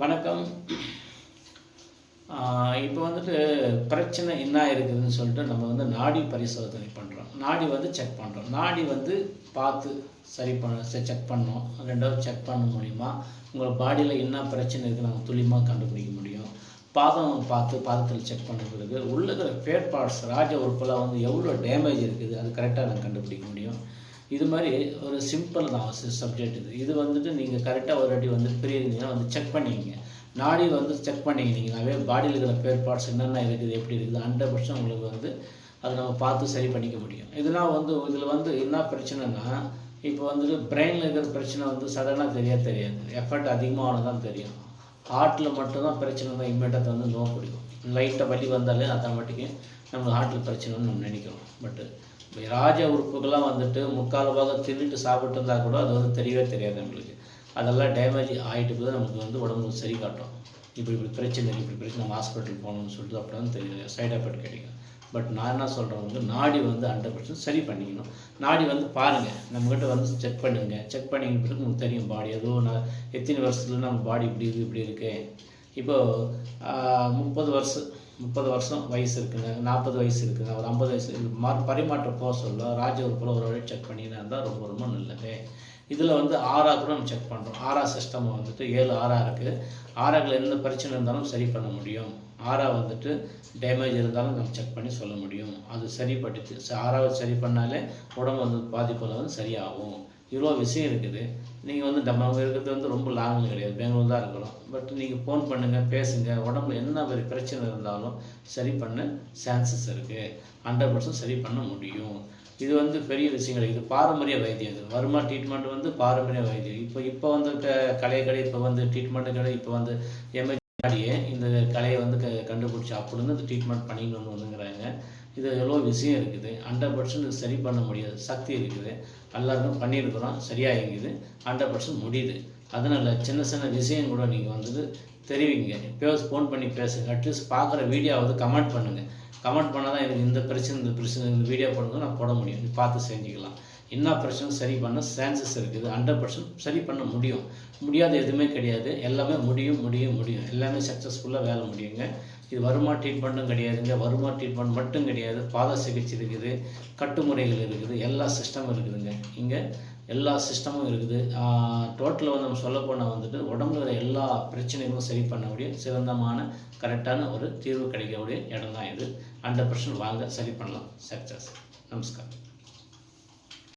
வணக்கம். இப்போ வந்துட்டு பிரச்சனை என்ன இருக்குதுன்னு சொல்லிட்டு நம்ம வந்து நாடி பரிசோதனை பண்ணுறோம் நாடி வந்து செக் பண்ணுறோம் நாடி வந்து பார்த்து சரி பண்ண செக் பண்ணோம். ரெண்டாவது செக் பண்ண முடியுமா உங்கள் பாடியில் என்ன பிரச்சனை இருக்குது நம்ம துல்லியமாக கண்டுபிடிக்க முடியும். பாதம் பார்த்து பாதத்தில் செக் பண்ண பிறகு உள்ள இருக்கிற பேட் பார்ட்ஸ் ராஜ உறுப்பெல்லாம் வந்து எவ்வளோ டேமேஜ் இருக்குது அது கரெக்டாக நான் கண்டுபிடிக்க முடியும். இது மாதிரி ஒரு சிம்பிள் தான் சப்ஜெக்ட் இது. இது வந்துட்டு நீங்கள் கரெக்டாக ஒரு வாட்டி வந்து பிரியிருந்தீங்கன்னா வந்து செக் பண்ணிக்கிங்க. நாடி வந்து செக் பண்ணிக்கினீங்கனாவே பாடியில் இருக்கிற பேர் பார்ட்ஸ் என்னென்ன இருக்குது எப்படி இருக்குது ஹண்ட்ரட் பர்சன்ட் உங்களுக்கு வந்து அதை நம்ம பார்த்து சரி பண்ணிக்க முடியும். இதெல்லாம் வந்து இதில் வந்து என்ன பிரச்சனைனா இப்போ வந்துட்டு பிரெயினில் இருக்கிற பிரச்சனை வந்து சடனாக தெரியாது தெரியாது. எஃபர்ட் அதிகமாக தான் தெரியும் ஹார்ட்டில் மட்டும்தான் பிரச்சனை தான் இம்மீடியட்டாக வந்து நோய் பிடிக்கும். லைட்டாக வலி வந்தாலே ஆட்டோமேட்டிக்கு நம்ம ஹார்ட்டில் பிரச்சனைன்னு நம்ம நினைக்கிறோம். பட்டு ராஜ உறுப்புகள்லாம் வந்துட்டு முக்கால் பாகம் தின்னுட்டு சாப்பிட்டு இருந்தால் கூட அது வந்து தெரியவே தெரியாது நம்மளுக்கு. அதெல்லாம் டேமேஜ் ஆகிட்டு போது நமக்கு வந்து உடம்புக்கு சரி காட்டும். இப்படி இப்படி பிரச்சனை இப்படி பிரச்சனை நம்ம ஹாஸ்பிட்டல் போகணும்னு சொல்லிட்டு அப்படி தான் தெரியும் சைட் எஃபெக்ட் கிடைக்கும். பட் நான் என்ன சொல்கிறேன் வந்து நாடி வந்து ஹண்ட்ரட் பர்சன்ட் சரி பண்ணிக்கணும். நாடி வந்து பாருங்கள் நம்மக்கிட்ட வந்து செக் பண்ணுங்கள் செக் பண்ணிக்கிட்ட பிறகு உங்களுக்கு தெரியும் பாடி ஏதோ நான் எத்தனை வருஷத்துல நம்ம பாடி இப்படி இருக்குது இப்படி இருக்கு. இப்போது முப்பது வருஷம் முப்பது வருஷம் வயசு இருக்குங்க நாற்பது வயசு இருக்குங்க ஒரு ஐம்பது வயசு மா பரிமாற்ற போக சொல்ல ராஜ உறுப்பில் ஒரு வழி செக் பண்ணினா இருந்தால் ரொம்ப ரொம்ப நல்லது. இதில் வந்து ஆறா கூட நம்ம செக் பண்ணுறோம் ஆறா சிஸ்டம் வந்துட்டு ஏழு ஆறா இருக்குது ஆறாக்கில் எந்த பிரச்சனை இருந்தாலும் சரி பண்ண முடியும். ஆறா வந்துட்டு டேமேஜ் இருந்தாலும் நம்ம செக் பண்ணி சொல்ல முடியும். அது சரிப்பட்டுச்சு. ச- ஆறாவை சரி பண்ணாலே உடம்பு வந்து பாதிப்பில் வந்து சரியாகும். இவ்வளோ விஷயம் இருக்குது. நீங்கள் வந்து நம்ம இருக்கிறது வந்து ரொம்ப லாங்கில் கிடையாது. பெங்களூர் தான் இருக்கிறோம் பட் நீங்கள் ஃபோன் பண்ணுங்கள் பேசுங்கள் உடம்புல என்ன ஒரு பிரச்சனை இருந்தாலும் சரி பண்ண சான்சஸ் இருக்குது ஹண்ட்ரட் பர்சன்ட் சரி பண்ண முடியும். இது வந்து பெரிய விஷயம் கிடையாது இது பாரம்பரிய வைத்தியம். இது வருமா ட்ரீட்மெண்ட் வந்து பாரம்பரிய வைத்தியம். இப்போ இப்போ வந்து கலையை கலை கடை இப்போ வந்து ட்ரீட்மெண்ட்டு கடை இப்போ வந்து எம்ஏ இந்த கலையை வந்து க கண்டுபிடிச்சி அப்படின்னு இந்த ட்ரீட்மெண்ட் பண்ணிக்கணும்னு வந்துங்கிறாங்க இது எவ்வளோ விஷயம் இருக்குது. ஹண்ட்ரட் பர்சன்ட் சரி பண்ண முடியாது. சக்தி இருக்குது. எல்லாருக்கும் பண்ணியிருக்கிறோம். சரியாகிங்குது ஹண்ட்ரட் பர்சன்ட் முடியுது. அதனால் சின்ன சின்ன விஷயம் கூட நீங்கள் வந்துட்டு தெரிவிங்க. பேச ஃபோன் பண்ணி பேசுங்க. அட்லீஸ்ட் பார்க்குற வீடியோவது கமெண்ட் பண்ணுங்கள் கமெண்ட் பண்ணால் தான் எனக்கு இந்த பிரச்சனை இந்த பிரச்சனை இந்த வீடியோ போடுறது நான் போட முடியும். பார்த்து செஞ்சுக்கலாம். என்ன பிரச்சனை சரி பண்ண சான்சஸ் இருக்குது. ஹண்ட்ரட் பர்சன்ட் சரி பண்ண முடியும். முடியாத எதுவுமே கிடையாது. எல்லாமே முடியும் முடியும் முடியும். எல்லாமே சக்ஸஸ்ஃபுல்லாக வேலை முடியுங்க. இது வருமா ட்ரீட்மெண்ட்டும் கிடையாதுங்க. வருமா ட்ரீட்மெண்ட் மட்டும் கிடையாது. பாத சிகிச்சை இருக்குது. கட்டுமுறைகள் இருக்குது. எல்லா சிஸ்டமும் இருக்குதுங்க. இங்கே எல்லா சிஸ்டமும் இருக்குது. டோட்டலில் வந்து நம்ம சொல்ல போனால் வந்துட்டு உடம்புல இருக்கிற எல்லா பிரச்சனைகளும் சரி பண்ணக்கூடிய சிறந்தமான கரெக்டான ஒரு தீர்வு கிடைக்கக்கூடிய இடம் தான் இது. ஹண்ட்ரட் பர்சன்ட் வாங்க சரி பண்ணலாம். சக்ஸஸ் நமஸ்காரம்.